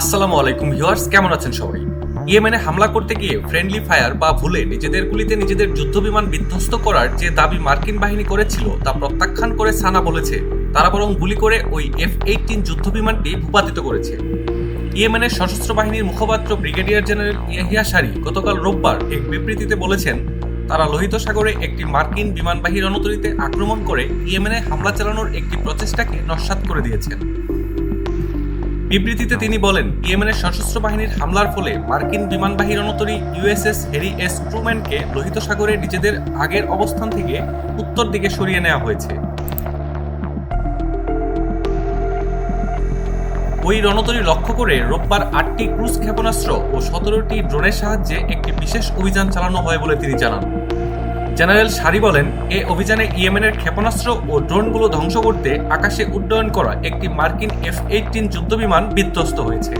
আসসালামু আলাইকুম ভিউয়ার্স, কেমন আছেন সবাই? ইয়েমেনে হামলা করতে গিয়ে ফ্রেন্ডলি ফায়ার বা ভুলে নিজেদের গুলিতে নিজেদের যুদ্ধবিমান বিধ্বস্ত করার যে দাবি মার্কিন বাহিনী করেছিল তা প্রত্যাখ্যান করে সানা বলেছে। তারা বরং গুলি করে ওই এফ এইটিন যুদ্ধবিমানটি ভূপাতিত করেছে। ইয়েমেনের সশস্ত্র বাহিনীর মুখপাত্র ব্রিগেডিয়ার জেনারেল ইয়াহিয়া সারি গতকাল রোববার এক বিবৃতিতে বলেছেন, তারা লোহিত সাগরে একটি মার্কিন বিমানবাহী রণতরীতে আক্রমণ করে ইয়েমেনে হামলা চালানোর একটি প্রচেষ্টাকে নস্যাৎ করে দিয়েছেন। বিবৃতিতে তিনি বলেন, ইয়েমেনের সশস্ত্র বাহিনীর হামলার ফলে মার্কিন বিমানবাহী রণতরী ইউএসএস হ্যারি এস ট্রুম্যানকে লোহিত সাগরে নিজেদের আগের অবস্থান থেকে উত্তর দিকে সরিয়ে নেওয়া হয়েছে। ওই রণতরী লক্ষ্য করে রোববার আটটি ক্রুজ ক্ষেপণাস্ত্র ও সতেরোটি ড্রোনের সাহায্যে একটি বিশেষ অভিযান চালানো হয় বলে তিনি জানান। জেনারেল সারি বলেন, এ অভিযানে ইয়েমেনের ক্ষেপণাস্ত্র ও ড্রোনগুলো ধ্বংস করতে আকাশে উড্ডয়ন করা একটি মার্কিন এফ এইটিন যুদ্ধবিমান বিধ্বস্ত হয়েছে।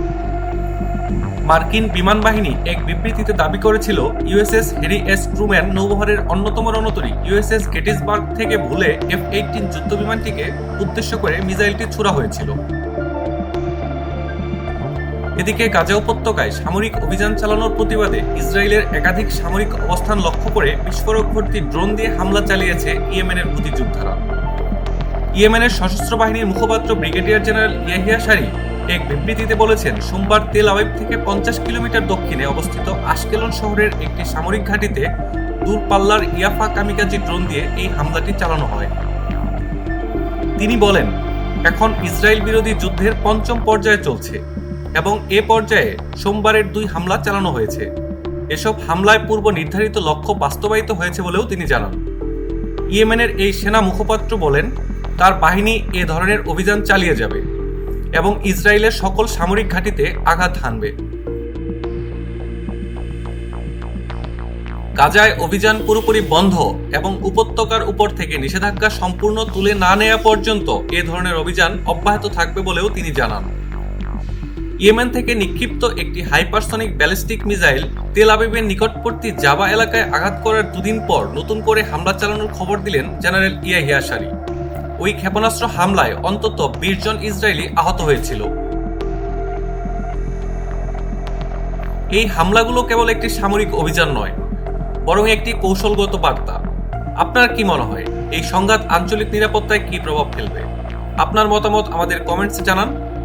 মার্কিন বিমান বাহিনী এক বিবৃতিতে দাবি করেছিল, ইউএসএস হ্যারি এস ট্রুম্যান নৌবহরের অন্যতম রণতরী ইউএসএস গেটিসবার্গ থেকে ভুলে এফ এইটিন যুদ্ধবিমানটিকে উদ্দেশ্য করে মিসাইলটি ছোড়া হয়েছিল। এদিকে গাজা উপত্যকায় সামরিক অভিযান চালানোর প্রতিবাদে ইসরায়েলের একাধিক সামরিক অবস্থান লক্ষ্য করে বিস্ফোরক ভর্তি ড্রোন দিয়ে হামলা চালিয়েছে ইয়েমেনের হুতি যোদ্ধারা ইয়েমেনের সশস্ত্র বাহিনীর মুখপাত্র ব্রিগেডিয়ার জেনারেল ইয়াহিয়া সারি এক বিবৃতিতে বলেছেন, সোমবার তেল আবিব থেকে পঞ্চাশ কিলোমিটার দক্ষিণে অবস্থিত আশকেলন শহরের একটি সামরিক ঘাঁটিতে দূরপাল্লার ইয়াফা কামিকাজি ড্রোন দিয়ে এই হামলাটি চালানো হয়। তিনি বলেন, এখন ইসরায়েল বিরোধী যুদ্ধের পঞ্চম পর্যায়ে চলছে। এবং এ পর্যায়ে সোমবারের দুই হামলা চালানো হয়েছে। এসব হামলায় পূর্ব নির্ধারিত লক্ষ্য বাস্তবায়িত হয়েছে বলেও তিনি জানান। ইয়েমেনের এই সেনা মুখপাত্র বলেন, তার বাহিনী এ ধরনের অভিযান চালিয়ে যাবে এবং ইসরায়েলের সকল সামরিক ঘাঁটিতে আঘাত হানবে। গাজায় অভিযান পুরোপুরি বন্ধ এবং উপত্যকার উপর থেকে নিষেধাজ্ঞা সম্পূর্ণ তুলে না নেওয়া পর্যন্ত এ ধরনের অভিযান অব্যাহত থাকবে বলেও তিনি জানান। ইয়েমেন থেকে নিক্ষিপ্ত একটি হাইপারসনিক ব্যালিস্টিক মিসাইল তেল আবিবের নিকটবর্তী জাবা এলাকায় আঘাত করার দুদিন পর নতুন করে হামলা চালানোর খবর দিলেন জেনারেল ইয়াহিয়া সারি ওই ক্ষেপণাস্ত্র হামলায় অন্তত বিশ জন ইসরায়েলি আহত হয়েছিল। এই হামলাগুলো কেবল একটি সামরিক অভিযান নয়, বরং একটি কৌশলগত বার্তা। আপনার কি মনে হয়, এই সংঘাত আঞ্চলিক নিরাপত্তায় কি প্রভাব ফেলবে? আপনার মতামত আমাদের কমেন্টসে জানান।